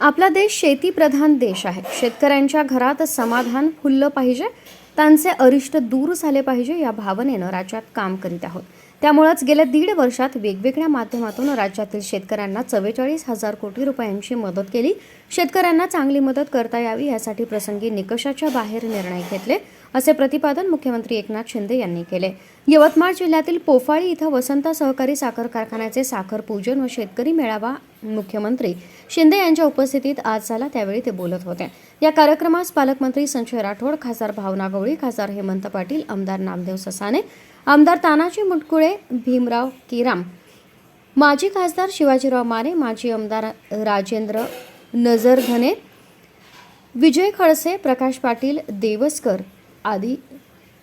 आपला देश शेतीप्रधान देश आहे. शेतकऱ्यांच्या घरात समाधान फुललं पाहिजे. त्यांचे अरिष्ट दूर झाले पाहिजे या भावनेनं राज्यात काम करीत आहोत. त्यामुळंच गेल्या दीड वर्षात वेगवेगळ्या माध्यमातून राज्यातील शेतकऱ्यांना चव्वेचाळीस हजार कोटी रुपयांची मदत केली. शेतकऱ्यांना चांगली मदत करता यावी यासाठी प्रसंगी निकषाच्या बाहेर निर्णय घेतले. असे प्रतिपादन मुख्यमंत्री एकनाथ शिंदे यांनी केले. यवतमाळ जिल्ह्यातील पोफाळी इथं वसंत सहकारी साखर कारखान्याचे साखर पूजन व शेतकरी मेळावा मुख्यमंत्री शिंदे यांच्या उपस्थितीत आज झाला. त्यावेळी ते बोलत होते. या कार्यक्रमास पालकमंत्री संजय राठोड खासदार भावना गवळी खासदार हेमंत पाटील आमदार नामदेव ससाने आमदार तानाजी मुटकुळे भीमराव किराम माजी खासदार शिवाजीराव माने माजी आमदार राजेंद्र नजरघने विजय खडसे प्रकाश पाटील देवस्कर आदी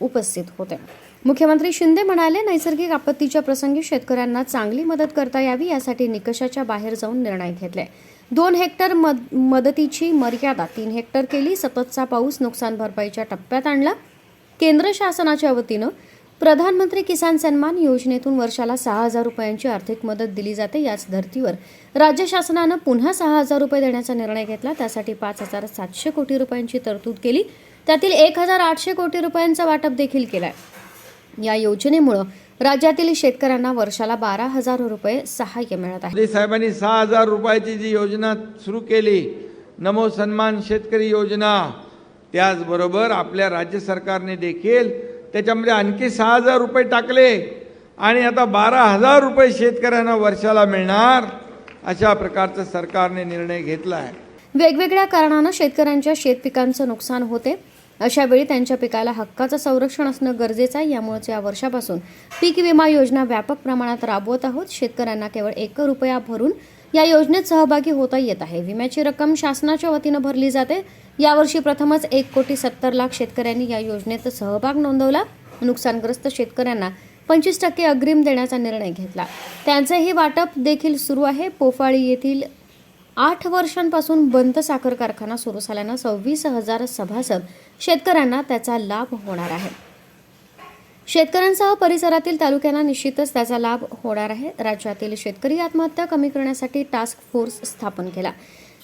उपस्थित होते. मुख्यमंत्री शिंदे म्हणाले नैसर्गिक आपत्तीच्या प्रसंगी शेतकऱ्यांना चांगली मदत करता यावी यासाठी निकषाच्या बाहेर जाऊन निर्णय घेतले. दोन हेक्टर मद मदतीची मर्यादा तीन हेक्टर केली सततचा पाऊस नुकसान भरपाईच्या टप्प्यात आणला. केंद्र शासनाच्या वतीनं प्रधानमंत्री किसान सन्मान योजनेतून वर्षाला सहा हजार रुपयांची आर्थिक मदत दिली जाते. याच धर्तीवर राज्य शासनानं पुन्हा सहा हजार रुपये देण्याचा निर्णय घेतला. त्यासाठी पाच हजार सातशे कोटी रुपयांची तरतूद केली. त्यातील एक हजार आठशे कोटी रुपयांचं वाटप देखील केलंय. या योजनेमुळं राज्यातील शेतकऱ्यांना वर्षाला बारा हजार रुपये सहाय्य मिळत आहे. साहेबांनी सहा हजार रुपयाची जी योजना सुरू केली नमो सन्मान शेतकरी योजना त्याचबरोबर आपल्या राज्य सरकारने देखील त्याच्यामध्ये आणखी सहा हजार रुपये टाकले आणि आता बारा हजार रुपये शेतकऱ्यांना वर्षाला मिळणार अशा प्रकारचं सरकारने निर्णय घेतला आहे वेगवेगळ्या कारणानं शेतकऱ्यांच्या शेतपिकांचं नुकसान होते. अशावेळी त्यांच्या पिकाला हक्काचं संरक्षण असणं गरजेचं आहे. यामुळेच या वर्षापासून पीक विमा योजना व्यापक प्रमाणात राबवत आहोत. शेतकऱ्यांना केवळ एक रुपया भरून या योजनेत सहभागी होता येत आहे. विम्याची रक्कम शासनाच्या वतीनं भरली जाते. यावर्षी प्रथमच एक कोटी सत्तर लाख शेतकऱ्यांनी या योजनेत सहभाग नोंदवला. नुकसानग्रस्त शेतकऱ्यांना पंचवीस टक्के अग्रिम देण्याचा निर्णय घेतला. त्यांचेही वाटप देखील सुरू आहे. पोफाळी येथील आठ वर्षांपासून बंद साखर कारखाना सुरू झाल्यानं सव्वीस हजार सभासद शेतकऱ्यांना त्याचा लाभ होणार आहे. शेतकऱ्यांसह परिसरातील तालुक्यांना निश्चितच त्याचा लाभ होणार आहे. राज्यातील शेतकरी आत्महत्या कमी करण्यासाठी टास्क फोर्स स्थापन केला.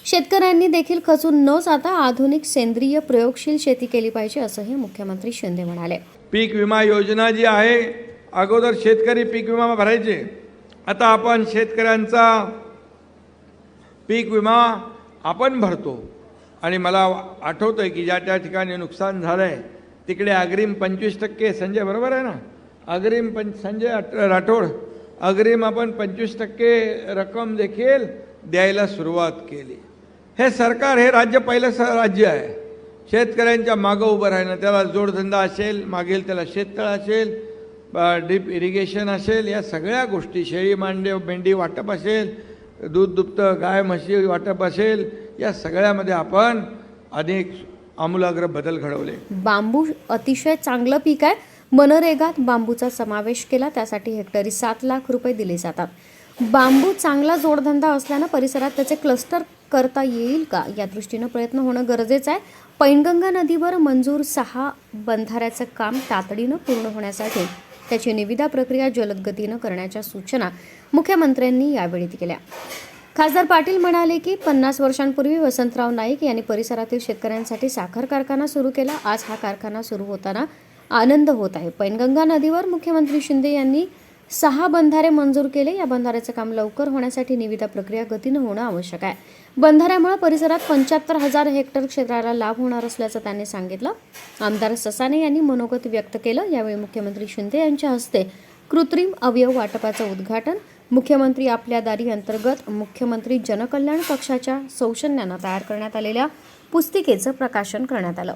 शेतकऱ्यांनी देखील खचून न जाता आधुनिक सेंद्रिय प्रयोगशील शेती केली पाहिजे असंही मुख्यमंत्री शिंदे म्हणाले. पीक विमा योजना जी आहे अगोदर शेतकरी पीक विमा भरायचे. आता आपण शेतकऱ्यांचा पीक विमा आपण भरतो. आणि मला आठवतं आहे की ज्या त्या ठिकाणी नुकसान झालं आहे तिकडे अग्रिम पंचवीस टक्के संजय बरोबर आहे ना? अग्रिम पं संजय राठोड अग्रिम आपण पंचवीस टक्के रक्कम देखील द्यायला सुरुवात केली. हे सरकार हे राज्य पहिलं स राज्य आहे. शेतकऱ्यांच्या मागं उभं राहणं त्याला जोडधंदा असेल मागेल त्याला शेततळ असेल ड्रीप इरिगेशन असेल या सगळ्या गोष्टी शेळी मांडे मेंढी वाटप असेल दूध दुभतं गाय म्हशी वाटप असेल या सगळ्यामध्ये आपण अनेक आमूलाग्र बदल घडवले. बांबू अतिशय चांगलं पीक आहे. मनरेगात बांबूचा समावेश केला त्यासाठी हेक्टरी सात लाख रुपये दिले जातात. बांबू चांगला जोडधंदा असल्यानं परिसरात त्याचे क्लस्टर करता येईल का? या दृष्टीनं प्रयत्न होणं गरजेचं आहे. पैनगंगा नदीवर मंजूर सहा बंधाऱ्याचं काम तातडीनं पूर्ण होण्यासाठी त्याची निविदा प्रक्रिया जलद गतीनं करण्याच्या सूचना मुख्यमंत्र्यांनी यावेळी केल्या. खासदार पाटील म्हणाले की पन्नास वर्षांपूर्वी वसंतराव नाईक यांनी परिसरातील शेतकऱ्यांसाठी साखर कारखाना सुरू केला. आज हा कारखाना सुरू होताना आनंद होत आहे. पैनगंगा नदीवर मुख्यमंत्री शिंदे यांनी सहा बंधारे मंजूर केले. या बंधाऱ्याचं काम लवकर होण्यासाठी निविदा प्रक्रिया गतीनं होणं आवश्यक आहे. बंधाऱ्यामुळे परिसरात पंच्याहत्तर हजार हेक्टर क्षेत्राला लाभ होणार असल्याचं त्यांनी सांगितलं. आमदार ससाने यांनी मनोगत व्यक्त केलं. यावेळी मुख्यमंत्री शिंदे यांच्या हस्ते कृत्रिम अवयव वाटपाचं उद्घाटन मुख्यमंत्री आपल्या दारी अंतर्गत मुख्यमंत्री जनकल्याण कक्षाच्या सौजन्यानं तयार करण्यात आलेल्या पुस्तिकेचं प्रकाशन करण्यात आलं.